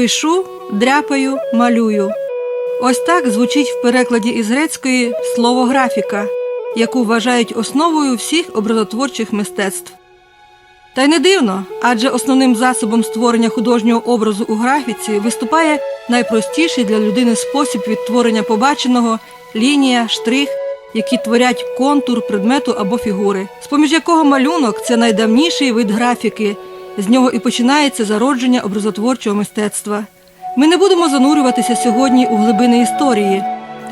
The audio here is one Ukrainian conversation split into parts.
Пишу, дряпаю, малюю. Ось так звучить в перекладі із грецької слово графіка, яку вважають основою всіх образотворчих мистецтв. Та й не дивно, адже основним засобом створення художнього образу у графіці виступає найпростіший для людини спосіб відтворення побаченого лінія, штрих, які творять контур предмету або фігури, з-поміж якого малюнок це найдавніший вид графіки. З нього і починається зародження образотворчого мистецтва. Ми не будемо занурюватися сьогодні у глибини історії,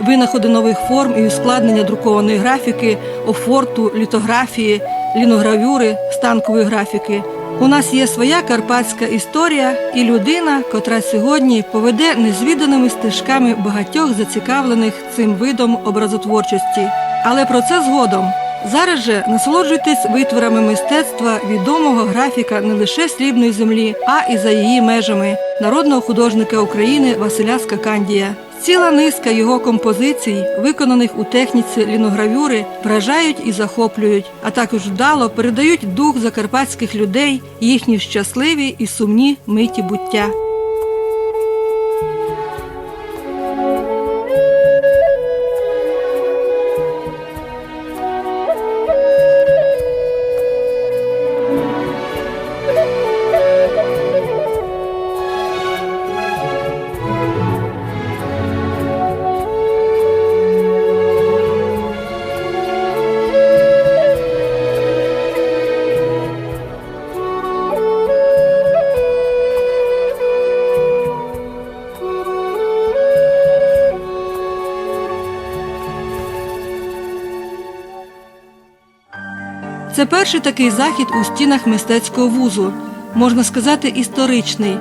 винаходи нових форм і ускладнення друкованої графіки, офорту, літографії, ліногравюри, станкової графіки. У нас є своя карпатська історія і людина, котра сьогодні поведе незвіданими стежками багатьох зацікавлених цим видом образотворчості. Але про це згодом. Зараз же насолоджуйтесь витворами мистецтва відомого графіка не лише срібної землі, а і за її межами народного художника України Василя Скакандія. Ціла низка його композицій, виконаних у техніці ліногравюри, вражають і захоплюють, а також вдало передають дух закарпатських людей, їхні щасливі і сумні миті буття. Це перший такий захід у стінах мистецького вузу, можна сказати, історичний.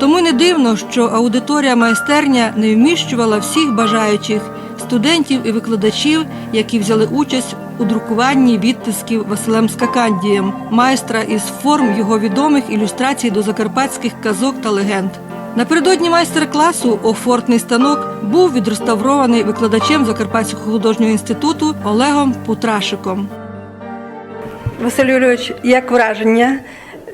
Тому не дивно, що аудиторія майстерня не вміщувала всіх бажаючих студентів і викладачів, які взяли участь у друкуванні відтисків Василем Скакандієм, майстра із форм його відомих ілюстрацій до закарпатських казок та легенд. Напередодні майстер-класу офортний станок був відреставрований викладачем Закарпатського художнього інституту Олегом Путрашиком. Василь Юрійович, як враження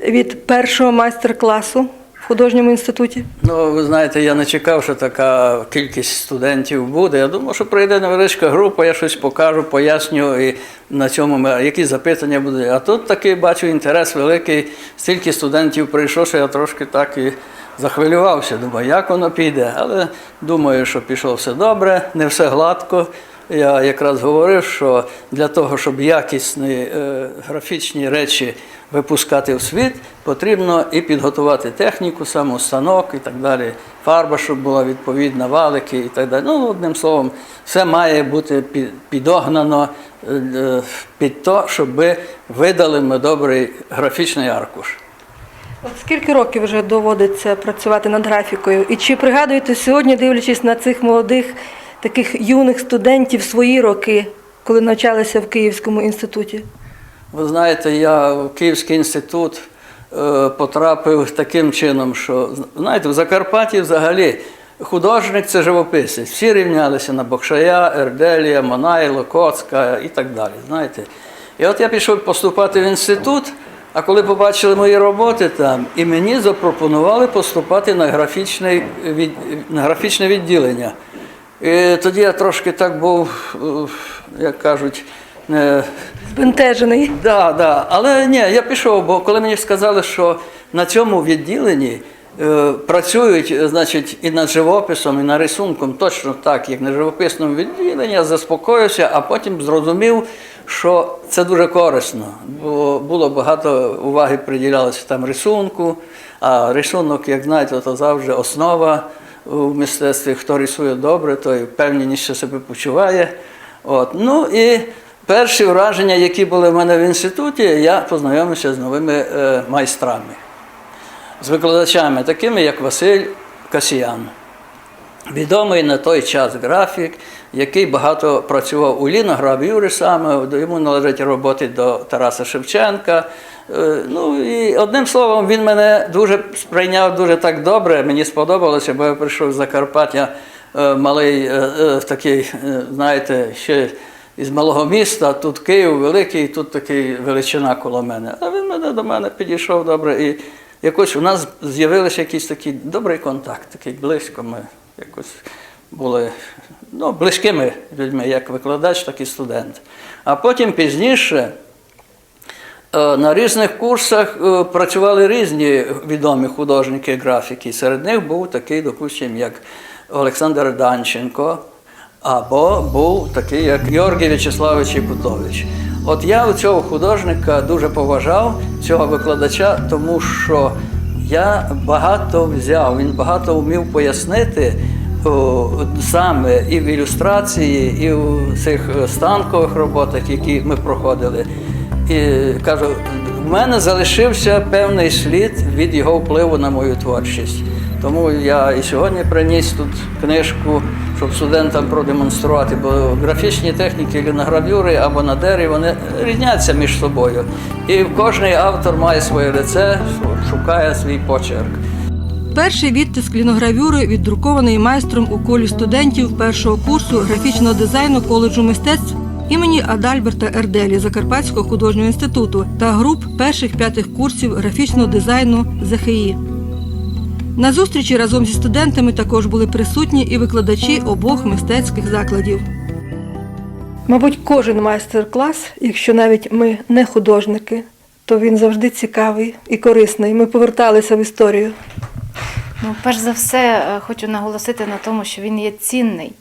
від першого майстер-класу в художньому інституті? Ну, ви знаєте, я не чекав, що така кількість студентів буде. Я думав, що прийде невеличка група, я щось покажу, поясню і на цьому ми- які запитання будуть. А тут такий бачу інтерес великий. Стільки студентів прийшло, що я трошки так і захвилювався. Думаю, як воно піде. Але думаю, що пішло все добре, не все гладко. Я якраз говорив, що для того, щоб якісні е, графічні речі випускати в світ, потрібно і підготувати техніку, сам станок і так далі. Фарба, щоб була відповідна, валики і так далі. Ну, одним словом, все має бути підогнано е, під то, щоб видали ми добрий графічний аркуш. От скільки років вже доводиться працювати над графікою? І чи пригадуєте сьогодні, дивлячись на цих молодих таких юних студентів свої роки, коли навчалися в Київському інституті? Ви знаєте, я в Київський інститут е, потрапив таким чином, що знаєте, в Закарпатті взагалі художник це живописець. Всі рівнялися на Бокшая, Ерделія, Монайло, Коцка і так далі. Знаєте. І от я пішов поступати в інститут, а коли побачили мої роботи там, і мені запропонували поступати на графічне, на графічне відділення. І тоді я трошки так був, е, як кажуть, не. Збентежений. Да, да. Але ні, я пішов, бо коли мені сказали, що на цьому відділенні е, працюють, е, значить, і над живописом, і над рисунком, точно так, як на живописному відділенні, я заспокоївся, а потім зрозумів, що це дуже корисно. Бо було багато уваги приділялося там рисунку, а рисунок, як знаєте, то завжди основа у мистецтві. Хто рисує добре, той впевненіше себе почуває. От. Ну і перші враження, які були в мене в інституті, я познайомився з новими е, майстрами, з викладачами, такими як Василь Касіян. Відомий на той час графік, який багато працював у ліногравюрі саме, до- йому належать роботи до Тараса Шевченка. Е, Ну і одним словом, він мене дуже сприйняв дуже так добре. Мені сподобалося, бо я прийшов з Закарпаття е, малий, е, такий, знаєте, ще із малого міста, тут Київ великий, тут такий величина коло мене. А він мене до мене підійшов добре і якось у нас з'явився якийсь такий добрий контакт, такий близько. Ми якось були ну, близькими людьми, як викладач, так і студент. А потім пізніше. Е, На різних курсах е, працювали різні відомі художники графіки. Серед них був такий, допустимо, як Олександр Данченко, або був такий, як Георгій В'ячеславович Якутович. От я цього художника дуже поважав, цього викладача, тому що я багато взяв, він багато вмів пояснити о, саме і в ілюстрації, і в цих станкових роботах, які ми проходили. І кажу, в мене залишився певний слід від його впливу на мою творчість. Тому я і сьогодні приніс тут книжку, щоб студентам продемонструвати, бо графічні техніки ліногравюри або на дереві вони різняться між собою. І кожний автор має своє лице, шукає свій почерк. Перший відтиск ліногравюри віддрукований майстром у колі студентів першого курсу графічного дизайну коледжу мистецтв імені Адальберта Ерделі Закарпатського художнього інституту та груп перших п'ятих курсів графічного дизайну ЗХІ. На зустрічі разом зі студентами також були присутні і викладачі обох мистецьких закладів. Мабуть, кожен майстер-клас, якщо навіть ми не художники, то він завжди цікавий і корисний. Ми поверталися в історію. Ну, перш за все, е, хочу наголосити на тому, що він є цінний.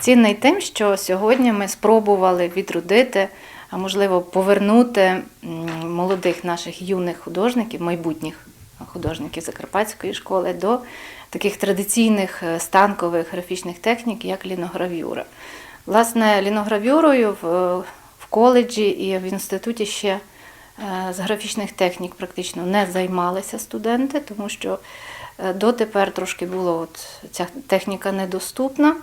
Цінний тим, що сьогодні ми спробували відродити, а можливо, повернути молодих наших юних художників, майбутніх художників Закарпатської школи до таких традиційних е, станкових графічних технік, як ліногравюра. Власне, ліногравюрою в, в коледжі і в інституті ще е, з графічних технік практично не займалися студенти, тому що е, дотепер трошки було от ця техніка недоступна.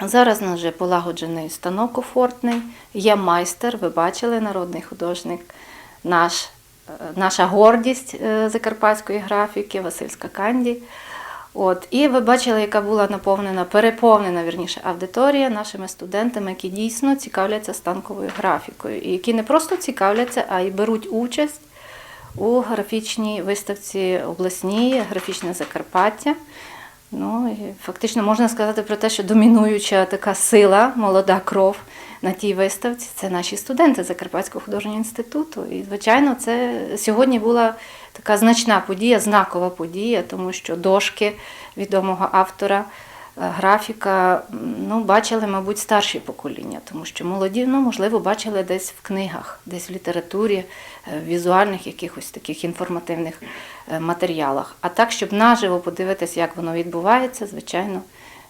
Зараз нас вже полагоджений станок комфортний, є майстер, ви бачили, народний художник, наш, е, наша гордість е, закарпатської графіки, Васильська Канді. От, і ви бачили, яка була наповнена, переповнена вірніше, аудиторія нашими студентами, які дійсно цікавляться станковою графікою, і які не просто цікавляться, а й беруть участь у графічній виставці обласній графічне Закарпаття. Ну, і фактично можна сказати про те, що домінуюча така сила, молода кров на тій виставці це наші студенти Закарпатського художнього інституту. І, звичайно, це сьогодні була така значна подія, знакова подія, тому що дошки відомого автора, е, графіка, ну, бачили, мабуть, старші покоління, тому що молоді, ну, можливо, бачили десь в книгах, десь в літературі, е, в візуальних якихось таких інформативних е, матеріалах. А так, щоб наживо подивитися, як воно відбувається, звичайно,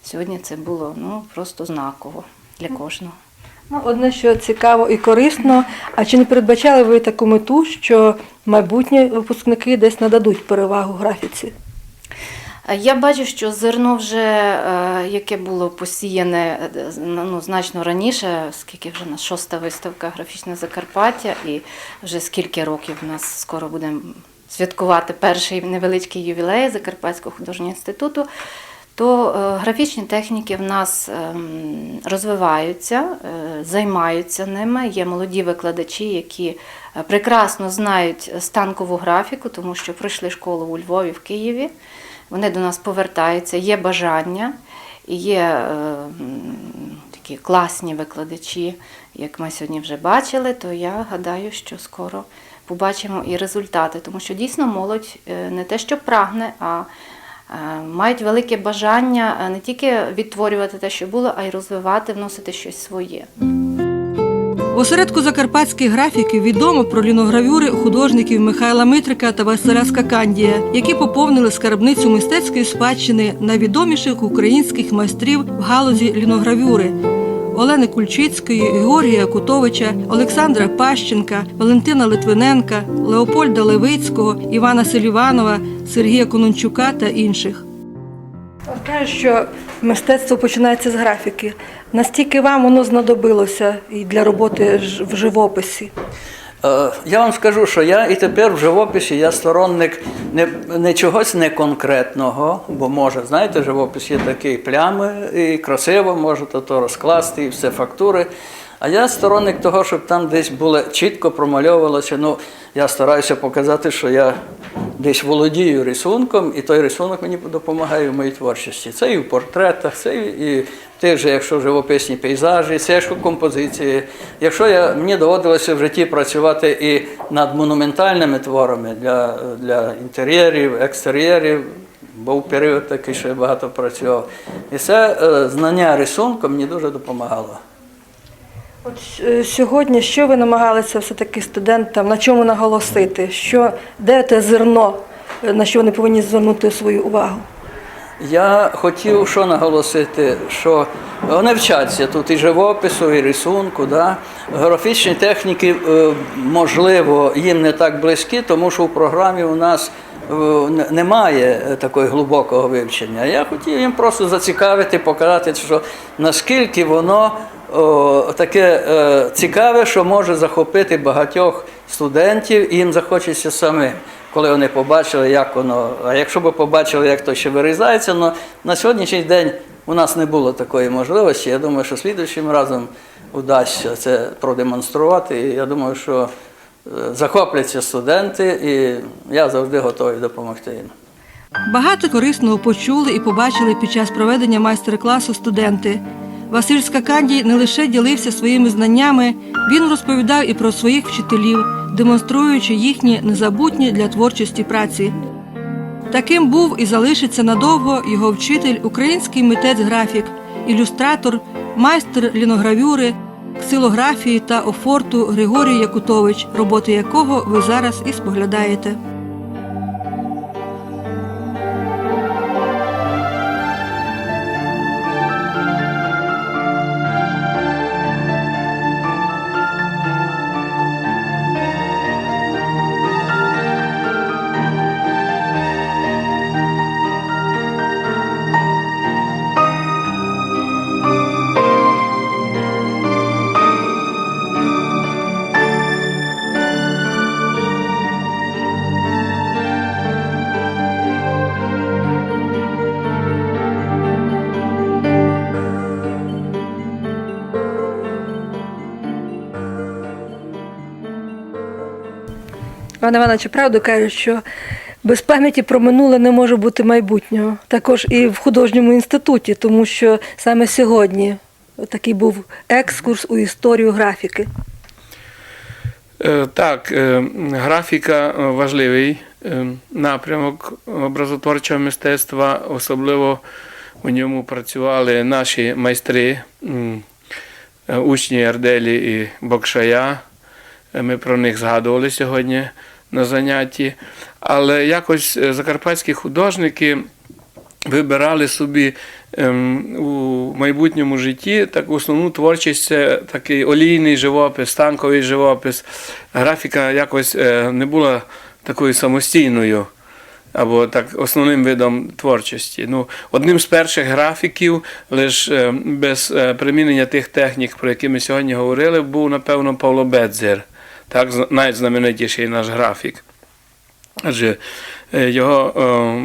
сьогодні це було ну, просто знаково для кожного. Ну, одне, що цікаво і корисно. А чи не передбачали ви таку мету, що майбутні випускники десь нададуть перевагу графіці? Я бачу, що зерно вже, е, яке було посіяне е, ну, значно раніше, скільки вже у нас шоста виставка графічне Закарпаття, і вже скільки років у нас скоро будемо святкувати перший невеличкий ювілей Закарпатського художнього інституту, то е, графічні техніки в нас ем, розвиваються, е, займаються ними. Є молоді викладачі, які е, прекрасно знають станкову графіку, тому що пройшли школу у Львові, в Києві. Вони до нас повертаються, є бажання, є такі класні викладачі, як ми сьогодні вже бачили, то я гадаю, що скоро побачимо і результати, тому що дійсно молодь не те, що прагне, а мають велике бажання е, не тільки відтворювати те, що було, а й розвивати, вносити щось своє. В осередку закарпатських графіків відомо про ліногравюри художників Михайла Митрика та Василя Скакандія, які поповнили скарбницю мистецької спадщини найвідоміших українських майстрів в галузі ліногравюри. Олени Кульчицької, Георгія Кутовича, Олександра Пащенка, Валентина Литвиненка, Леопольда Левицького, Івана Селіванова, Сергія Конончука та інших. Знаю, що мистецтво починається з графіки. Настільки вам воно знадобилося і для роботи в живописі? Е, Я вам скажу, що я і тепер в живописі я сторонник не, не чогось неконкретного, бо може, знаєте, живопис є такий плями, і красиво можете то розкласти, і все фактури. А я сторонник того, щоб там десь було чітко промальовувалося. Ну, я стараюся показати, що я десь володію рисунком, і той рисунок мені допомагає в моїй творчості. Це і в портретах, це і в тих же, якщо живописні пейзажі, це ж у композиції. Якщо я, мені доводилося в житті працювати і над монументальними творами для, для інтер'єрів, екстер'єрів, був період такий, що я багато працював. І це е, знання рисунку мені дуже допомагало. От е, сьогодні що ви намагалися все-таки студентам, на чому наголосити? Що, де те зерно, е, на що вони повинні звернути свою увагу? Я хотів що наголосити, що вони вчаться тут і живопису, і рисунку. Да? Графічні техніки, е, можливо, їм не так близькі, тому що в програмі у нас е, немає е, такого глибокого вивчення. Я хотів їм просто зацікавити, показати, що наскільки воно о, таке е, цікаве, що може захопити багатьох студентів, і їм захочеться самим коли вони побачили, як воно. А якщо б побачили, як то ще вирізається, ну на сьогоднішній день у нас не було такої можливості. Я думаю, що слідуючим разом удасться це продемонструвати. І я думаю, що е, захопляться студенти, і я завжди готовий допомогти їм. Багато корисного почули і побачили під час проведення майстер-класу студенти. Василь Скакандій не лише ділився своїми знаннями, він розповідав і про своїх вчителів, демонструючи їхні незабутні для творчості праці. Таким був і залишиться надовго його вчитель, український митець-графік, ілюстратор, майстер ліногравюри, ксилографії та офорту Григорій Якутович, роботи якого ви зараз і споглядаєте. Іван Іванович, правду кажуть, що без пам'яті про минуле не може бути майбутнього. Також і в художньому інституті, тому що саме сьогодні такий був екскурс у історію графіки. Е, Так, е, графіка е, важливий напрямок образотворчого мистецтва, особливо у ньому працювали наші майстри, учні Арделі і Бокшая. Ми про них згадували сьогодні на занятті. Але якось е, закарпатські художники вибирали собі ем, у майбутньому житті таку основну творчість це такий олійний живопис, танковий живопис. Графіка якось е, не була такою самостійною. Або так основним видом творчості. Ну, одним з перших графіків, лише без е, примінення тих технік, про які ми сьогодні говорили, був, напевно, Павло Бедзер, так, зна- найзнаменитіший наш графік. Адже е, його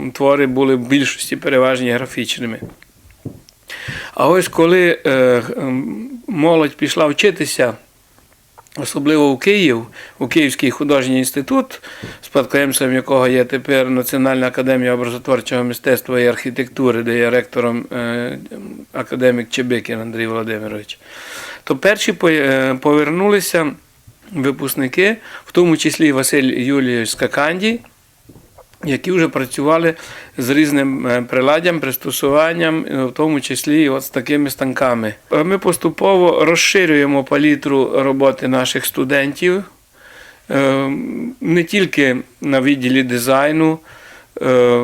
е, твори були в більшості переважні графічними. А ось коли е, молодь пішла вчитися, особливо у Київ, у Київський художній інститут, спадкоємцем якого є тепер Національна академія образотворчого мистецтва і архітектури, де є ректором е, академік Чебикін Андрій Володимирович, то перші е, повернулися випускники, в тому числі Василь Юлійович Скаканді, які вже працювали з різним е, приладдям, пристосуванням, е, в тому числі і от з такими станками. Е, Ми поступово розширюємо палітру роботи наших студентів не тільки на відділі дизайну.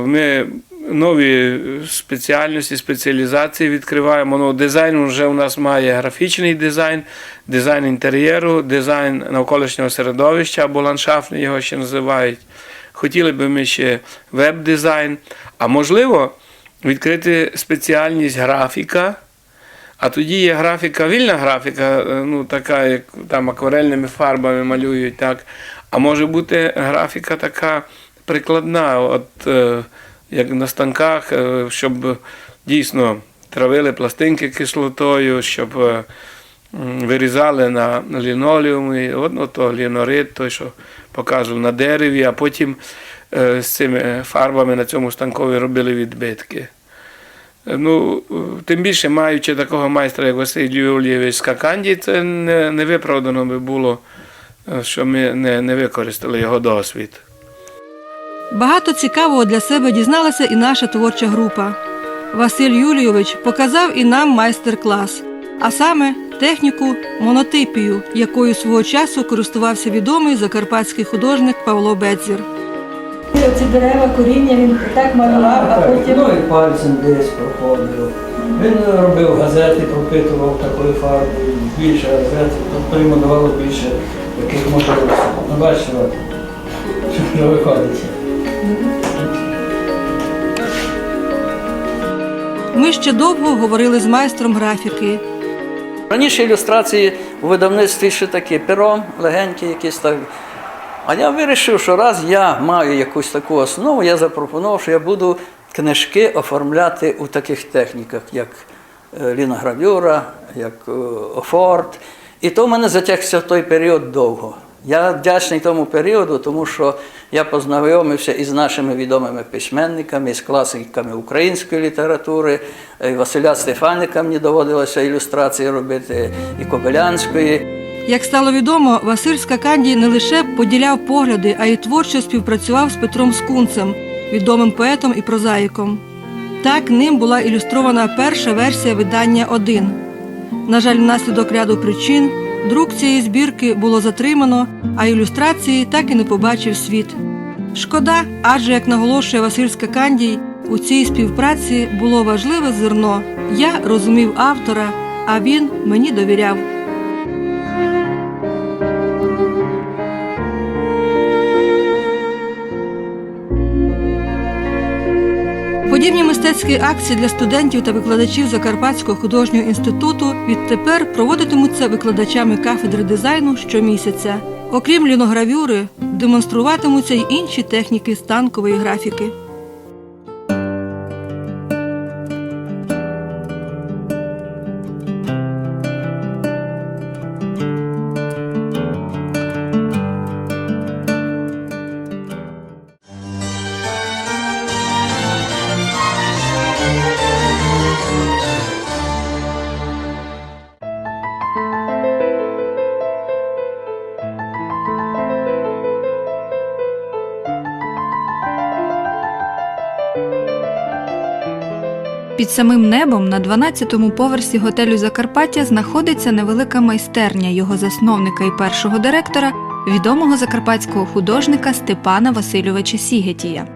Ми нові спеціальності, спеціалізації відкриваємо. Ну, дизайн вже у нас має графічний дизайн, дизайн інтер'єру, дизайн навколишнього середовища або ландшафтний його ще називають. Хотіли би ми ще веб-дизайн, а можливо, відкрити спеціальність графіка. А тоді є графіка, вільна графіка, е, ну така, як там акварельними фарбами малюють, так. А може бути графіка така прикладна, от е, як на станках, е, щоб дійсно травили пластинки кислотою, щоб е, вирізали на лінолеумі, от, от то лінорит, той, що показував на дереві, а потім е, з цими фарбами на цьому станкові робили відбитки. Ну, тим більше, маючи такого майстра, як Василь Юлійович Скаканді, це не, не виправдано би було, що ми не, не використали його досвід. Багато цікавого для себе дізналася і наша творча група. Василь Юлійович показав і нам майстер-клас, а саме техніку монотипію, якою свого часу користувався відомий закарпатський художник Павло Бедзір. Оці дерева, коріння він так малював, Ну і пальцем десь проходив. Він робив газети, пропитував такою фарбою, більше газет, тобто йому давало більше таких можливостей. Ну бачите, от, що виходить. Ми ще довго говорили з майстром графіки. Раніше ілюстрації у видавництві ще такі пером, легенькі якісь так. А я вирішив, що раз я маю якусь таку основу, я запропонував, що я буду книжки оформляти у таких техніках, як е, ліногравюра, як е, офорт. І то в мене затягся в той період довго. Я вдячний тому періоду, тому що я познайомився із нашими відомими письменниками, з класиками української літератури. Е, Василя Стефаника мені доводилося ілюстрації робити, і Кобилянської. Як стало відомо, Василь Скакандій не лише поділяв погляди, а й творчо співпрацював з Петром Скунцем, відомим поетом і прозаїком. Так ним була ілюстрована перша версія видання «Один». На жаль, внаслідок ряду причин друк цієї збірки було затримано, а ілюстрації так і не побачив світ. Шкода, адже, як наголошує Василь Скакандій, у цій співпраці було важливе зерно. Я розумів автора, а він мені довіряв. Мистецькі акції для студентів та викладачів Закарпатського художнього інституту відтепер проводитимуться викладачами кафедри дизайну щомісяця. Окрім ліногравюри, демонструватимуться й інші техніки станкової графіки. Під самим небом на 12-му поверсі готелю Закарпаття знаходиться невелика майстерня його засновника і першого директора, відомого закарпатського художника Степана Васильовича Сігетія.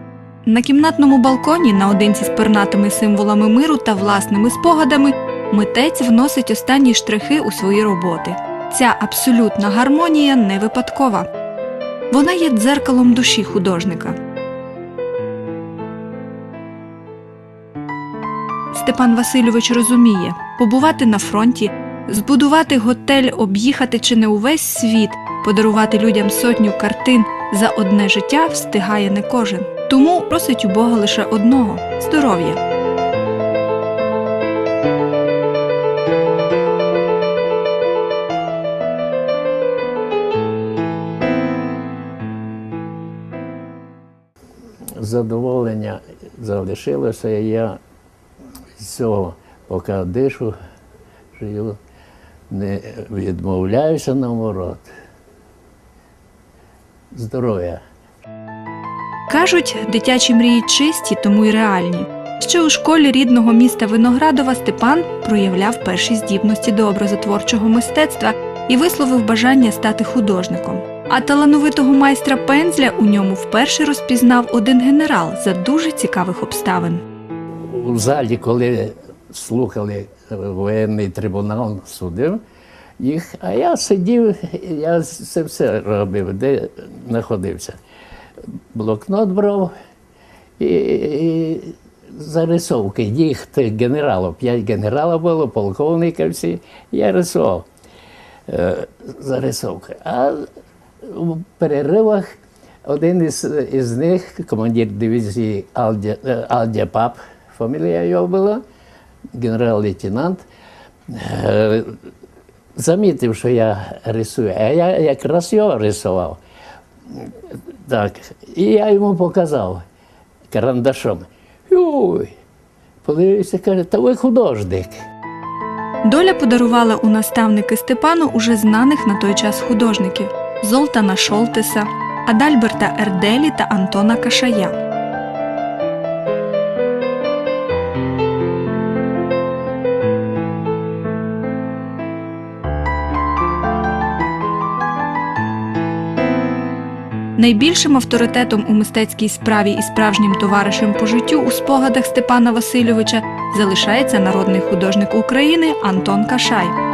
На кімнатному балконі, наодинці з пернатими символами миру та власними спогадами, митець вносить останні штрихи у свої роботи. Ця абсолютна гармонія не випадкова. Вона є дзеркалом душі художника. Степан Васильович розуміє, побувати на фронті, збудувати готель, об'їхати чи не увесь світ, подарувати людям сотню картин за одне життя встигає не кожен. Тому просить у Бога лише одного здоров'я. задоволення залишилося, я з цього, поки дишу, жию, не відмовляюся наоборот. Здоров'я. Кажуть, дитячі мрії чисті, тому й реальні. Ще у школі рідного міста Виноградова Степан проявляв перші здібності до образотворчого мистецтва і висловив бажання стати художником. А талановитого майстра пензля у ньому вперше розпізнав один генерал за дуже цікавих обставин. У залі, коли слухали воєнний трибунал, судив їх, а я сидів, я це все робив, де знаходився. Блокнот брав і, і зарисовки їх генералів. П'ять генералів було, полковника всі. Я рисував е, зарисовки. А в переривах один із, із них, командир дивізії Алдя, е, Алдя Пап, фамілія його була, генерал-лейтенант, е, замітив, що я рисую, а я якраз його рисував. Так. І я йому показав карандашом. Юй, подивився, каже, та ви художник. Доля подарувала у наставники Степану уже знаних на той час художників Золтана Шолтеса, Адальберта Ерделі та Антона Кашая. Найбільшим авторитетом у мистецькій справі і справжнім товаришем по життю у спогадах Степана Васильовича залишається народний художник України Антон Кашай.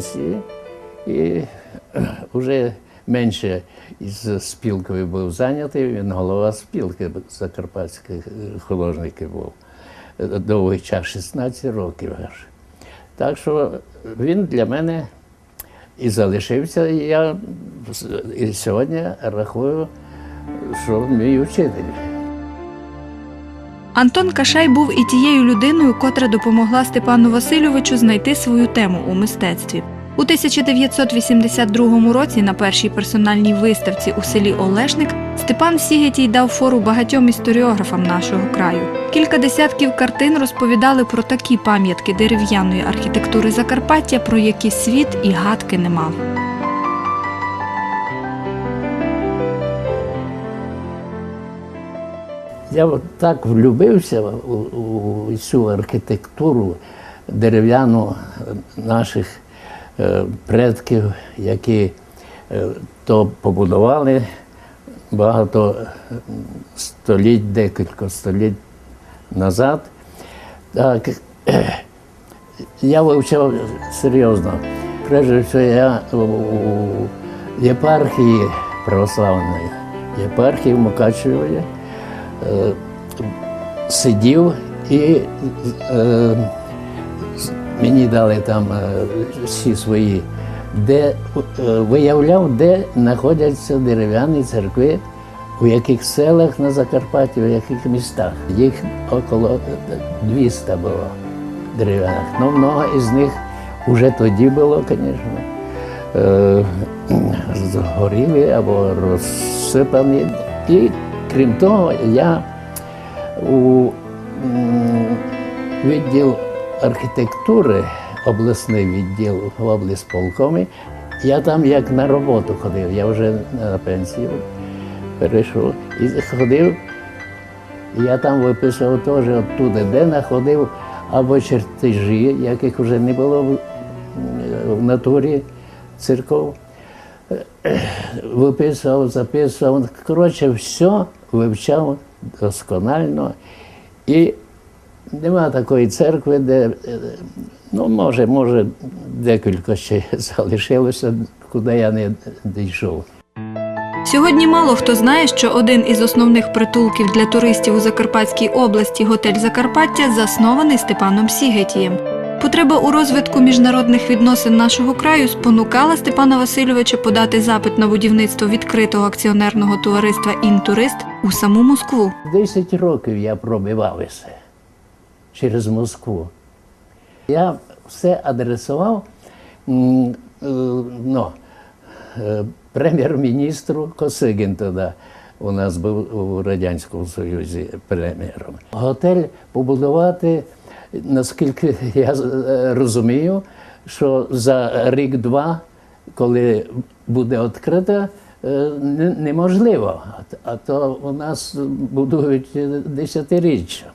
Пенсії і вже менше із спілкою був зайнятий. Він голова спілки закарпатських е, художників був Е, довгий час, 16 років аж. Так що він для мене і залишився. І я і сьогодні рахую, що мій учитель. Антон Кашай був і тією людиною, котра допомогла Степану Васильовичу знайти свою тему у мистецтві. У 1982 році на першій персональній виставці у селі Олешник Степан Сігетій дав фору багатьом історіографам нашого краю. Кілька десятків картин розповідали про такі пам'ятки дерев'яної архітектури Закарпаття, про які світ і гадки не мав. Я так влюбився у, цю архітектуру дерев'яну наших е, предків, які е, то побудували багато е, століть, декілька століть назад. Так, я вивчав серйозно. Прежде всього, я у єпархії православної, єпархії е, сидів і е, мені дали там е, всі свої, де е, виявляв, де знаходяться дерев'яні церкви, у яких селах на Закарпатті, у яких містах. Їх около 200 було дерев'яних. Ну, много із них вже тоді було, звісно, е, згоріли або розсипані. І крім того, я у відділ архітектури, обласний відділ в облсполкомі, я там як на роботу ходив, я вже на пенсію перейшов і ходив. Я там виписував теж оттуда, де знаходив або чертежі, яких вже не було в, в натурі церков. Виписував, записував. Коротше, все вивчав досконально. І нема такої церкви, де, е, ну, може, може, декілька ще залишилося, куди я не дійшов. Сьогодні мало хто знає, що один із основних притулків для туристів у Закарпатській області готель Закарпаття заснований Степаном Сігетієм. Потреба у розвитку міжнародних відносин нашого краю спонукала Степана Васильовича подати запит на будівництво відкритого акціонерного товариства Інтурист у саму Москву. Десять років я пробивався через Москву. Я все адресував е, ну, е, прем'єр-міністру Косигін тоді. У нас був у Радянському Союзі прем'єром. Готель побудувати, наскільки я е, розумію, що за рік-два, коли буде відкрито, е, неможливо. А то у нас будують десятиріччя.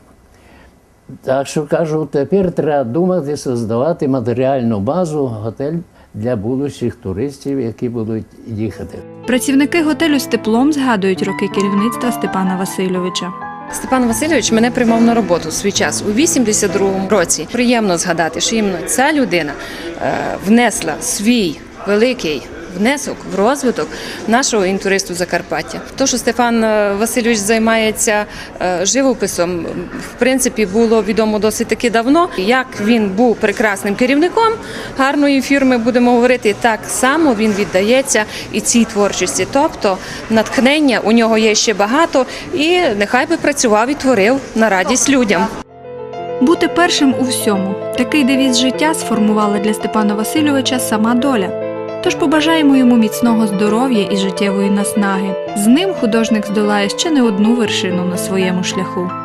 Так що кажу, тепер треба думати, создавати матеріальну базу, готель для будущих туристів, які будуть їхати. Працівники готелю з теплом згадують роки керівництва Степана Васильовича. Степан Васильович мене приймав на роботу свій час у 82-му році. Приємно згадати, що іменно ця людина е, внесла свій великий внесок в розвиток нашого інтуристу Закарпаття. То, що Стефан е, Васильович займається е, живописом, в принципі, було відомо досить таки давно. Як він був прекрасним керівником гарної фірми, будемо говорити, так само він віддається і цій творчості. Тобто натхнення у нього є ще багато, і нехай би працював і творив на радість людям. Бути першим у всьому такий девіз життя сформувала для Степана Васильовича сама доля. Тож побажаємо йому міцного здоров'я і життєвої наснаги. З ним художник здолає ще не одну вершину на своєму шляху.